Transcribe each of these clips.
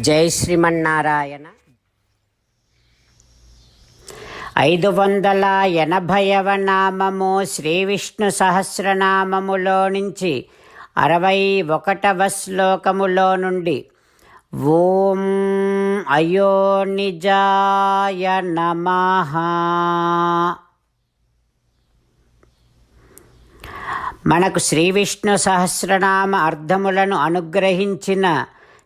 జై శ్రీమన్నారాయణ. ఐదు వందల ఎనభైవ నామము శ్రీ విష్ణు సహస్రనామములో నుంచి అరవై ఒకటవ శ్లోకములో నుండి ఓం అయో నిజాయ నమః. మనకు శ్రీ విష్ణు సహస్రనామ అర్థములను అనుగ్రహించిన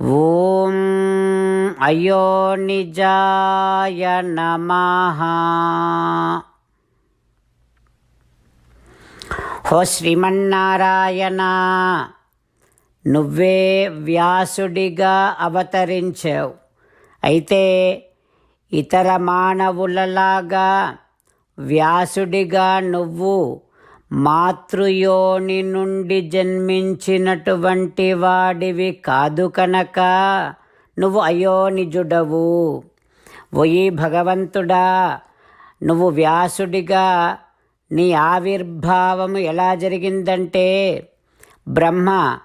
ఓం అయో నిజాయ నమః. హో శ్రీమన్నారాయణ నువ్వే వ్యాసుడిగా అవతరించావు. అయితే ఇతర మానవులలాగా వ్యాసుడిగా నువ్వు మాతృయోని నుండి జన్మించినటువంటి వాడివి కాదు కనుక నువ్వు అయోనిజుడవు. ఒయి భగవంతుడా నువ్వు వ్యాసుడిగా నీ ఆవిర్భావము ఎలా జరిగిందంటే బ్రహ్మ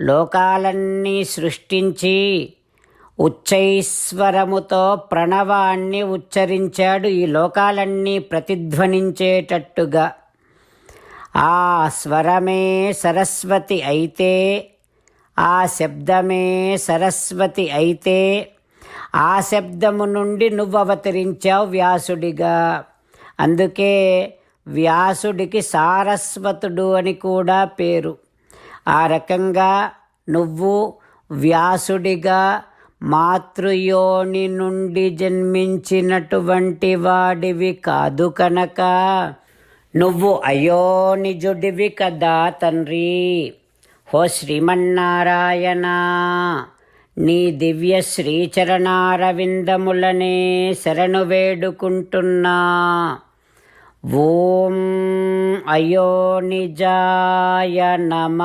లోకాలన్నీ సృష్టించి ఉచ్చైశ్వరముతో ప్రణవాన్ని ఉచ్చరించాడు. ఈ లోకాలన్నీ ప్రతిధ్వనించేటట్టుగా ఆ స్వరమే సరస్వతి అయితే ఆ శబ్దమే సరస్వతి అయితే ఆ శబ్దము నుండి నువ్వు అవతరించావు వ్యాసుడిగా. అందుకే వ్యాసుడికి సారస్వతుడు అని కూడా పేరు. ఆ రకంగా నువ్వు వ్యాసుడిగా మాతృయోని నుండి జన్మించినటువంటి వాడివి కాదు కనుక. నువ్వు అయోనిజుడివి కదా తండ్రి. హో శ్రీమన్నారాయణ నీ దివ్య శ్రీచరణారవిందములనే శరణు వేడుకుంటున్నా. ఓం అయోనిజాయ నమ.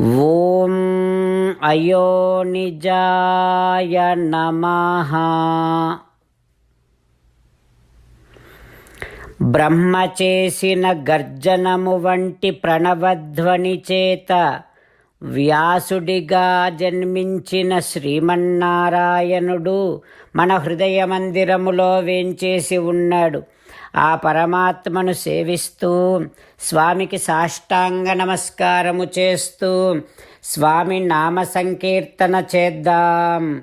ఓం అయోనిజాయ నమ. బ్రహ్మ చేసిన గర్జనము వంటి ప్రణవధ్వని చేత వ్యాసుడిగా జన్మించిన శ్రీమన్నారాయణుడు మన హృదయ మందిరములో వేంచేసి ఉన్నాడు. ఆ పరమాత్మను సేవిస్తూ స్వామికి సాష్టాంగ నమస్కారము చేస్తూ స్వామి నామ సంకీర్తన చేద్దాం.